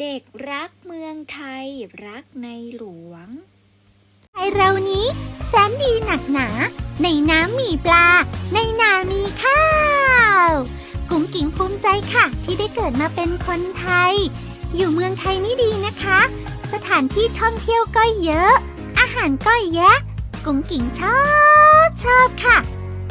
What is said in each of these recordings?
เด็กรักเมืองไทยรักในหลวงไอเรานี้แสนดีหนักหนา ในน้ำมีปลา ในนามีข้าวกุ้งกิ่งภูมิใจค่ะ ที่ได้เกิดมาเป็นคนไทย อยู่เมืองไทยนี่ดีนะคะ สถานที่ท่องเที่ยวก็เยอะ อาหารก็แยะ กุ้งกิ่งชอบชอบค่ะ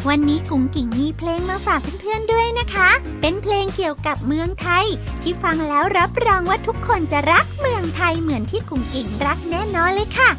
วันนี้กุ้งกิ่งมีเพลงมาฝากเพื่อนๆด้วยนะคะ เป็นเพลงเกี่ยวกับเมืองไทย ที่ฟังแล้วรับรองว่าทุกคนจะรักเมืองไทยเหมือนที่กุ้งกิ่งรักแน่นอนเลยค่ะ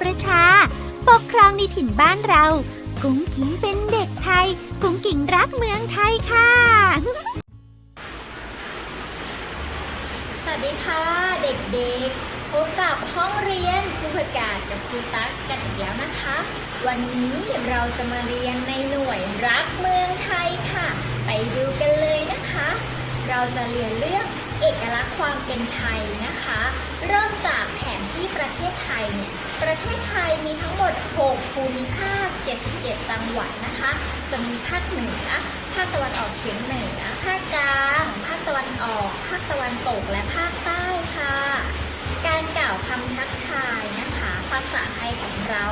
ประชา ปกครองในถิ่นบ้านเรา กุ้งกิ่งเป็นเด็กไทย กุ้งกิ่งรักเมืองไทยค่ะ สวัสดีค่ะ เด็กๆ พบกับห้องเรียนครูประกาศกับครูตั๊กกันอีกแล้วนะคะ วันนี้เราจะมาเรียนในหน่วยรักเมืองไทยค่ะ ไปดูกันเลยนะคะ เราจะเรียนเรื่อง เอกลักษณ์ความเป็นไทยนะคะ เริ่มจากแผนที่ประเทศไทยเนี่ยประเทศไทยมีทั้งหมด 6 ภูมิภาค 77 จังหวัดนะคะ จะมีภาคเหนือ ภาคตะวันออกเฉียงเหนือ ภาคกลาง ภาคตะวันออก ภาคตะวันตก และภาคใต้ค่ะ การกล่าวคำทักทายนะคะ ภาษาไทยของเรา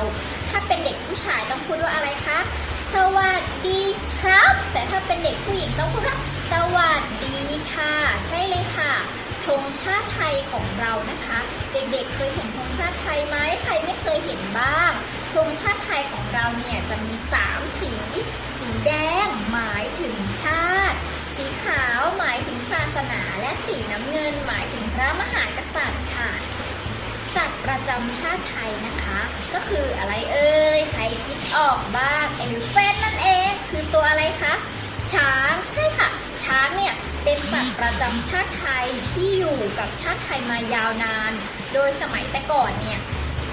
ถ้าเป็นเด็กผู้ชายต้องพูดว่าอะไรคะ สวัสดีครับ แต่ถ้าเป็นเด็กผู้หญิงต้องพูดว่าสวัสดีค่ะ ใช่เลยค่ะธงชาติไทยของเรานะคะ เด็กๆเคยเห็นธงชาติไทยไหมใครไม่เคยเห็นบ้างธงชาติไทยของเราเนี่ยจะมี 3 สี สีแดงหมายถึงชาติ สีขาวหมายถึงศาสนา และสีน้ำเงินหมายถึง ระจำชาติไทยนะคะ ก็คืออะไรเอ่ยใครคิดออกบ้างเอลิเฟนนั่นเอง คือตัวอะไรคะช้างใช่ค่ะ ช้างเนี่ยเป็นสัตว์ประจำชาติไทยที่อยู่กับชาติไทยมายาวนาน โดยสมัยแต่ก่อนเนี่ย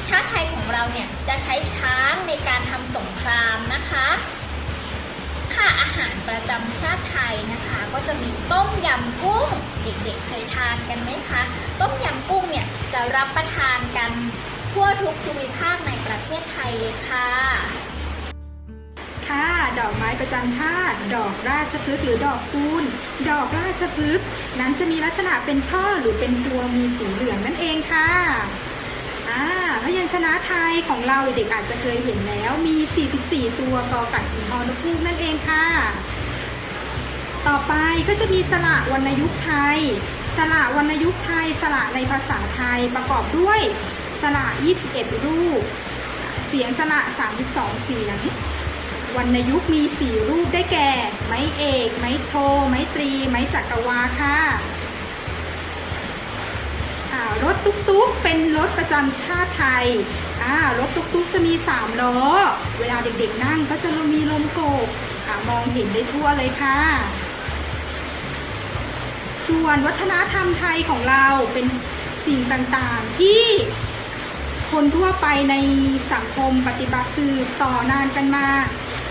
ชาติไทยของเราเนี่ยจะใช้ช้างในการทำสงครามนะคะค่ะอาหารประจำชาติไทยนะคะ ก็จะมีต้มยำกุ้ง เด็กๆเคยทานกันไหมคะ ต้มยำกุ้ง เนี่ยจะรับประทานกันทั่วทุกภูมิภาคในประเทศไทยเลยค่ะ ค่ะดอกไม้ประจำชาติ ดอกราชพฤกษ์หรือดอกคูณดอกราชพฤกษ์นั้นจะมีลักษณะเป็นช่อหรือเป็นพวมีสีเหลืองนั่นเองค่ะอ่าพยัญชนะไทยของเราเด็กอาจจะเคยเห็นแล้วมี 44 ตัวกอไก่ถึงอนกฮูกนั่นเองค่ะ ต่อไปก็จะมีสระวรรณยุกต์ไทย สระวรรณยุกต์ไทย สระในภาษาไทยประกอบด้วยสระ 21 รูป เสียงสระ 32 เสียง วรรณยุกต์มี 4 รูปได้แก่ ไม้เอก ไม้โท ไม้ตรี ไม้จักรวาค่ะรถตุ๊กๆ เป็นรถประจำชาติไทยอ่ารถตุ๊กๆ จะมี3ล้อ เวลาเด็กๆนั่งก็จะมีลมโกกอ่ามองเห็นได้ทั่วเลยค่ะ ส่วนวัฒนธรรมไทยของเราเป็นสิ่งต่างๆ ที่คนทั่วไปในสังคมปฏิบัติสืบต่อนานกันมา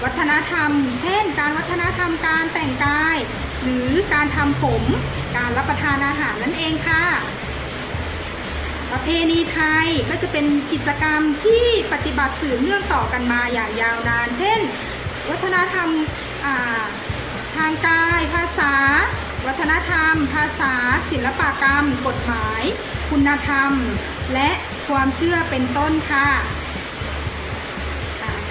วัฒนธรรม เช่น การวัฒนธรรมการแต่งกาย หรือการทำผม การรับประทานอาหารนั่นเองค่ะ ประเพณีไทยก็จะเป็นกิจกรรมที่ปฏิบัติสืบเนื่องต่อกันมาอย่างยาวนาน เช่น วัฒนธรรมทางกายภาษา วัฒนธรรม ภาษา ศิลปกรรม กฎหมาย คุณธรรม และความเชื่อเป็นต้นค่ะ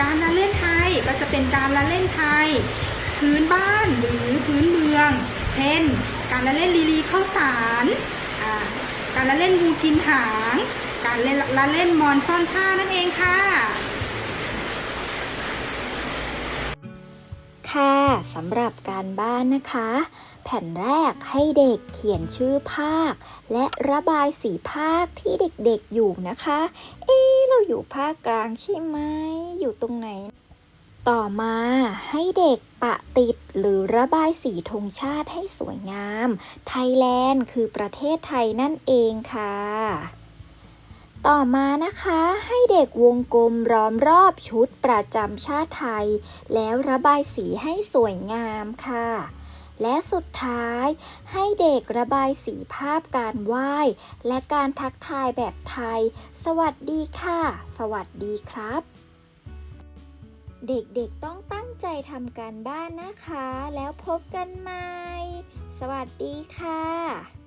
การละเล่นไทยก็จะเป็นการละเล่นไทย พื้นบ้านหรือพื้นเมือง เช่น การละเล่นลีลีข้าวสารการละเล่นงูกินหาง การเล่นละเล่นมอนซ่อนผ้านั่นเองค่ะ ค่ะสำหรับการบ้านนะคะ แผ่นแรกให้เด็กเขียนชื่อภาค และระบายสีภาคที่เด็กๆอยู่นะคะ เอ๊เราอยู่ภาคกลางใช่ไหม อยู่ตรงไหน ต่อมาให้เด็กปะติดหรือระบายสีธงชาติให้สวยงาม ไทยแลนด์คือประเทศไทยนั่นเองค่ะ ต่อมานะคะให้เด็กวงกลมล้อมรอบชุดประจำชาติไทย แล้วระบายสีให้สวยงามค่ะ และสุดท้ายให้เด็กระบายสีภาพการไหว้ และการทักทายแบบไทย สวัสดีค่ะ สวัสดีครับ เด็กๆต้องตั้งใจทำการบ้านนะคะ แล้วพบกันใหม่ สวัสดีค่ะ